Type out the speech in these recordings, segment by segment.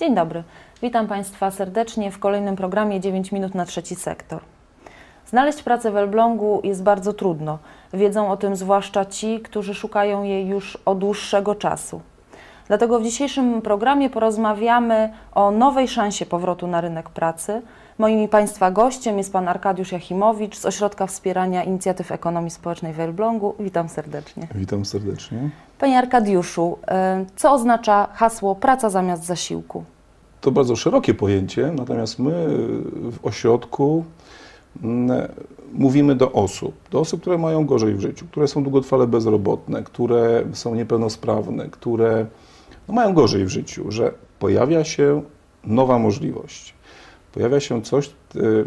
Dzień dobry. Witam Państwa serdecznie w kolejnym programie 9 minut na trzeci sektor. Znaleźć pracę w Elblągu jest bardzo trudno. Wiedzą o tym zwłaszcza ci, którzy szukają jej już od dłuższego czasu. Dlatego w dzisiejszym programie porozmawiamy o nowej szansie powrotu na rynek pracy. Moim Państwa gościem jest Pan Arkadiusz Jachimowicz z Ośrodka Wspierania Inicjatyw Ekonomii Społecznej w Elblągu. Witam serdecznie. Witam serdecznie. Panie Arkadiuszu, e, co oznacza hasło praca zamiast zasiłku? To bardzo szerokie pojęcie, natomiast my w ośrodku mm, mówimy do osób, do osób, które mają gorzej w życiu, które są długotrwale bezrobotne, które są niepełnosprawne, które no, mają gorzej w życiu, że pojawia się nowa możliwość. Pojawia się coś, y,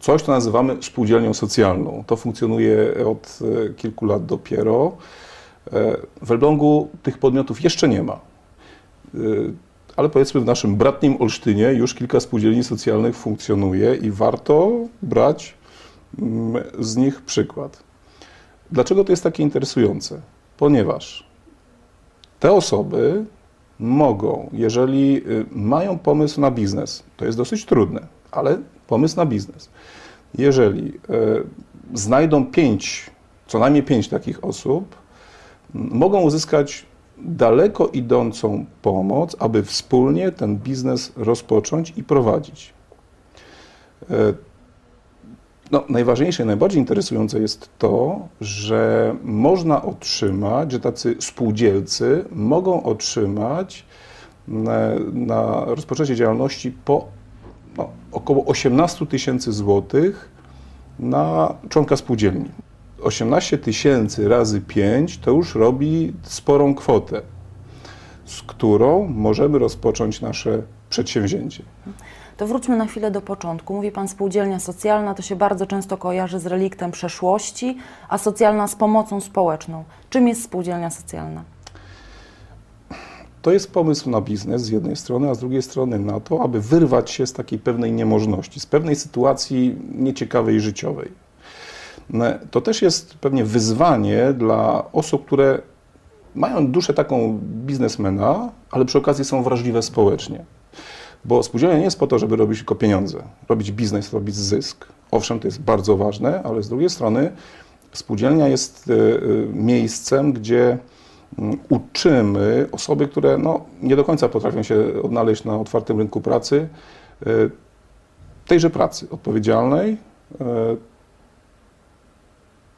coś, co nazywamy spółdzielnią socjalną. To funkcjonuje od y, kilku lat dopiero. E, w Elblągu tych podmiotów jeszcze nie ma. Ale powiedzmy w naszym bratnim Olsztynie już kilka spółdzielni socjalnych funkcjonuje i warto brać mm, z nich przykład. Dlaczego to jest takie interesujące? Ponieważ te osoby mogą, jeżeli y, mają pomysł na biznes, to jest dosyć trudne, ale pomysł na biznes, jeżeli y, znajdą pięć, co najmniej pięć takich osób, mogą uzyskać daleko idącą pomoc, aby wspólnie ten biznes rozpocząć i prowadzić. E, no, najważniejsze najbardziej interesujące jest to, że można otrzymać, że tacy spółdzielcy mogą otrzymać na, na rozpoczęcie działalności po no, około 18 tysięcy złotych na członka spółdzielni. 18 tysięcy razy 5 to już robi sporą kwotę, z którą możemy rozpocząć nasze przedsięwzięcie. To wróćmy na chwilę do początku. Mówi Pan spółdzielnia socjalna, to się bardzo często kojarzy z reliktem przeszłości, a socjalna z pomocą społeczną. Czym jest spółdzielnia socjalna? To jest pomysł na biznes z jednej strony, a z drugiej strony na to, aby wyrwać się z takiej pewnej niemożności, z pewnej sytuacji nieciekawej życiowej. No, to też jest pewnie wyzwanie dla osób, które mają duszę taką biznesmena, ale przy okazji są wrażliwe społecznie. Bo spółdzielnia nie jest po to, żeby robić tylko pieniądze, robić biznes, robić zysk. Owszem, to jest bardzo ważne, ale z drugiej strony spółdzielnia jest e, e, miejscem, gdzie mm, uczymy osoby, które no, nie do końca potrafią się odnaleźć na otwartym rynku pracy, e, tejże pracy odpowiedzialnej,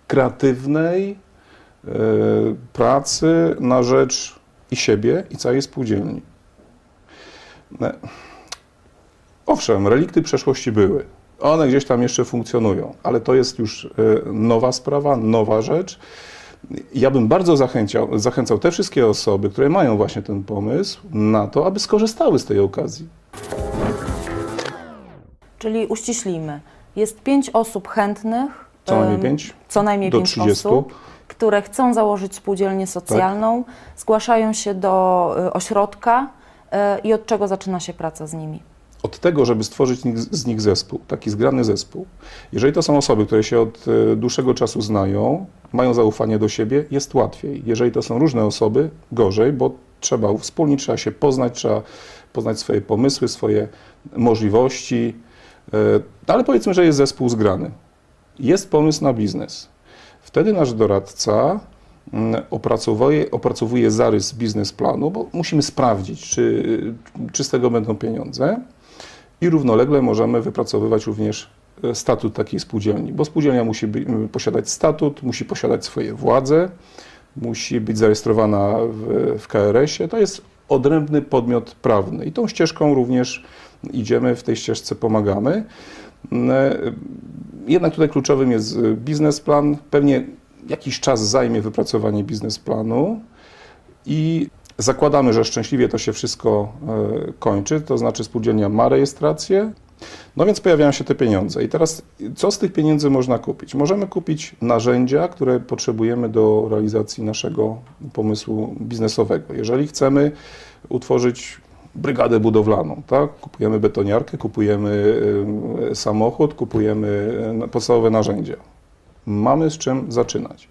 kreatywnej pracy na rzecz i siebie, i całej spółdzielni. Owszem, relikty przeszłości były. One gdzieś tam jeszcze funkcjonują, ale to jest już e, nowa sprawa, nowa rzecz. Ja bym bardzo zachęcał, zachęcał te wszystkie osoby, które mają właśnie ten pomysł, na to, aby skorzystały z tej okazji. Czyli uściślimy. Jest pięć osób chętnych. Co najmniej pięć? Co najmniej do pięć 30. osób, które chcą założyć spółdzielnię socjalną, Tak. zgłaszają się do y, ośrodka y, i od czego zaczyna się praca z nimi? Od tego, żeby stworzyć z nich- zespół, taki zgrany zespół. Jeżeli to są osoby, które się od e, dłuższego czasu znają, mają zaufanie do siebie, jest łatwiej. Jeżeli to są różne osoby, gorzej, bo trzeba wspólnić, trzeba się poznać, trzeba poznać swoje pomysły, swoje możliwości. E, Ale powiedzmy, że jest zespół zgrany. Jest pomysł na biznes. Wtedy nasz doradca mm, opracowuje, opracowuje zarys biznesplanu, bo musimy sprawdzić, czy, czy z tego będą pieniądze. I równolegle możemy wypracowywać również e, statut takiej spółdzielni, bo spółdzielnia musi posiadać statut, musi posiadać swoje władze, musi być zarejestrowana w, w KRS-ie. To jest odrębny podmiot prawny i tą ścieżką również idziemy, w tej ścieżce pomagamy. M, e, Jednak tutaj kluczowym jest e, biznesplan. Pewnie jakiś czas zajmie wypracowanie biznesplanu i zakładamy, że szczęśliwie to się wszystko e, kończy, to znaczy spółdzielnia ma rejestrację, no więc pojawiają się te pieniądze. I teraz co z tych pieniędzy można kupić? Możemy kupić narzędzia, które potrzebujemy do realizacji naszego pomysłu biznesowego. Jeżeli chcemy utworzyć brygadę budowlaną, tak? Kupujemy betoniarkę, kupujemy e, samochód, kupujemy e, podstawowe narzędzia. Mamy z czym zaczynać.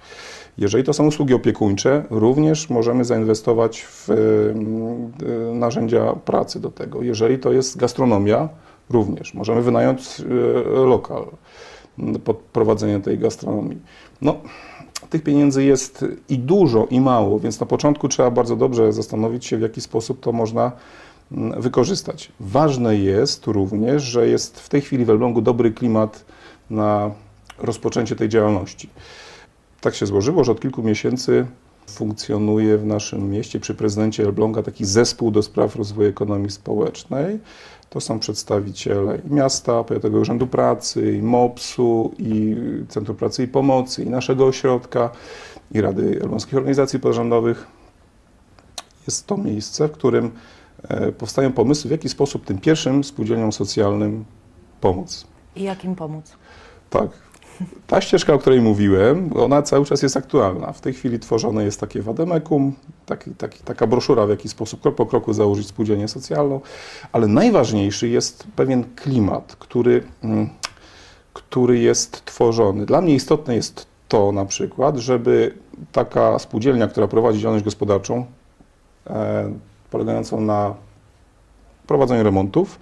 Jeżeli to są usługi opiekuńcze, również możemy zainwestować w y, narzędzia pracy do tego. Jeżeli to jest gastronomia, również możemy wynająć y, lokal pod prowadzenie tej gastronomii. No, tych pieniędzy jest i dużo, i mało, więc na początku trzeba bardzo dobrze zastanowić się, w jaki sposób to można wykorzystać. Ważne jest również, że jest w tej chwili w Elblągu dobry klimat na rozpoczęcie tej działalności. Tak się złożyło, że od kilku miesięcy funkcjonuje w naszym mieście przy prezydencie Elbląga taki zespół do spraw rozwoju ekonomii społecznej. To są przedstawiciele i miasta, Powiatowego Urzędu Pracy, i MOPS-u, i Centrum Pracy i Pomocy, i naszego ośrodka, i Rady Elbląskich Organizacji Pozarządowych. Jest to miejsce, w którym e, powstają pomysły, w jaki sposób tym pierwszym spółdzielniom socjalnym pomóc. I jak im pomóc? Tak. Ta ścieżka, o której mówiłem, ona cały czas jest aktualna. W tej chwili tworzone jest takie wademekum, taki, taki, taka broszura, w jaki sposób krok po kroku założyć spółdzielnię socjalną, ale najważniejszy jest pewien klimat, który, mm, który jest tworzony. Dla mnie istotne jest to na przykład, żeby taka spółdzielnia, która prowadzi działalność gospodarczą, e, polegającą na prowadzeniu remontów,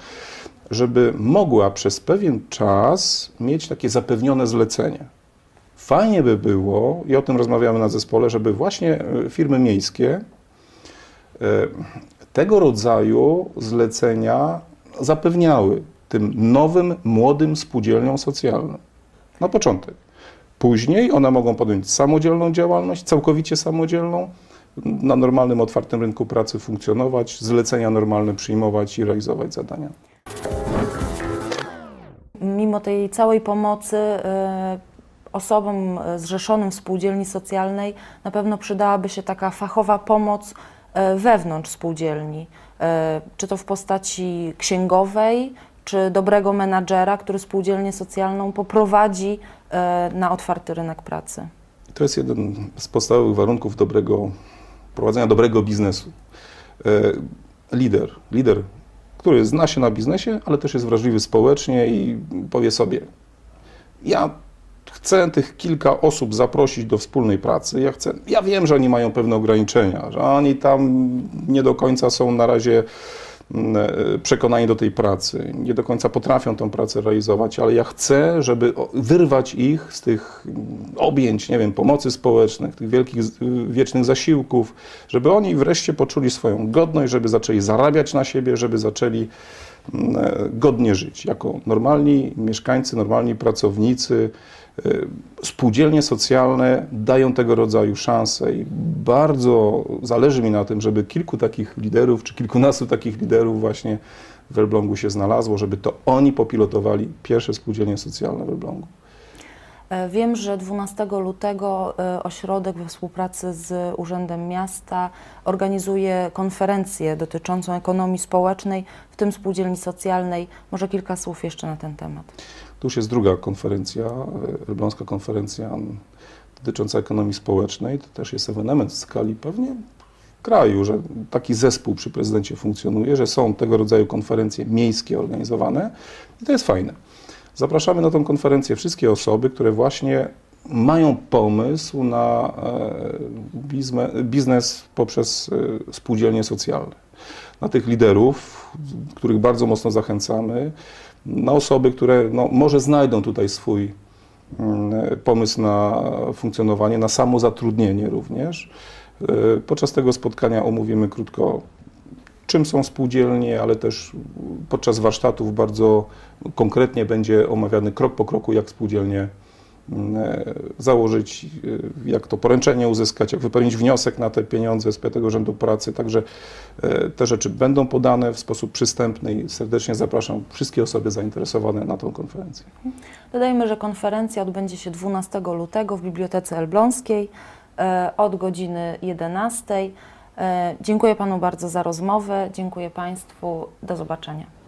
żeby mogła przez pewien czas mieć takie zapewnione zlecenie. Fajnie by było, i o tym rozmawiamy na zespole, żeby właśnie e, firmy miejskie e, tego rodzaju zlecenia zapewniały tym nowym, młodym spółdzielniom socjalnym. Na początek. Później one mogą podjąć samodzielną działalność, całkowicie samodzielną, na normalnym, otwartym rynku pracy funkcjonować, zlecenia normalne przyjmować i realizować zadania. Tej całej pomocy y, osobom y, zrzeszonym w spółdzielni socjalnej na pewno przydałaby się taka fachowa pomoc y, wewnątrz spółdzielni. Czy to w postaci księgowej, czy dobrego menadżera, który spółdzielnię socjalną poprowadzi na otwarty rynek pracy. To jest jeden z podstawowych warunków dobrego, prowadzenia dobrego biznesu. E, Lider, lider, który zna się na biznesie, ale też jest wrażliwy społecznie i powie sobie, ja chcę tych kilka osób zaprosić do wspólnej pracy, ja chcę, ja wiem, że oni mają pewne ograniczenia, że oni tam nie do końca są na razie przekonani do tej pracy, nie do końca potrafią tę pracę realizować, ale ja chcę, żeby wyrwać ich z tych mm, objęć, nie wiem, pomocy społecznych, tych wielkich, z- wiecznych zasiłków, żeby oni wreszcie poczuli swoją godność, żeby zaczęli zarabiać na siebie, żeby zaczęli mm, e, godnie żyć, jako normalni mieszkańcy, normalni pracownicy. E, Spółdzielnie socjalne dają tego rodzaju szanse i bardzo zależy mi na tym, żeby kilku takich liderów, czy kilkunastu takich liderów właśnie w Elblągu się znalazło, żeby to oni popilotowali pierwsze spółdzielnie socjalne w Elblągu. E, Wiem, że 12 lutego e, ośrodek we współpracy z Urzędem Miasta organizuje konferencję dotyczącą ekonomii społecznej, w tym spółdzielni socjalnej. Może kilka słów jeszcze na ten temat. To już jest druga konferencja, e, Elbląska konferencja dotycząca ekonomii społecznej. To też jest ewenement w skali pewnie kraju, że taki zespół przy prezydencie funkcjonuje, że są tego rodzaju konferencje miejskie organizowane i to jest fajne. Zapraszamy na tę konferencję wszystkie osoby, które właśnie mają pomysł na e, biznes poprzez e, spółdzielnie socjalne. Na tych liderów, których bardzo mocno zachęcamy, na osoby, które no, może znajdą tutaj swój mm, pomysł na funkcjonowanie, na samozatrudnienie również. E, Podczas tego spotkania omówimy krótko, czym są spółdzielnie, ale też podczas warsztatów bardzo konkretnie będzie omawiany krok po kroku, jak spółdzielnie założyć, e, jak to poręczenie uzyskać, jak wypełnić wniosek na te pieniądze z Piątego Urzędu Pracy. Także e, te rzeczy będą podane w sposób przystępny i serdecznie zapraszam wszystkie osoby zainteresowane na tą konferencję. Dodajmy, że konferencja odbędzie się 12 lutego w Bibliotece Elbląskiej e, od godziny 11. E, Dziękuję Panu bardzo za rozmowę. Dziękuję Państwu. Do zobaczenia.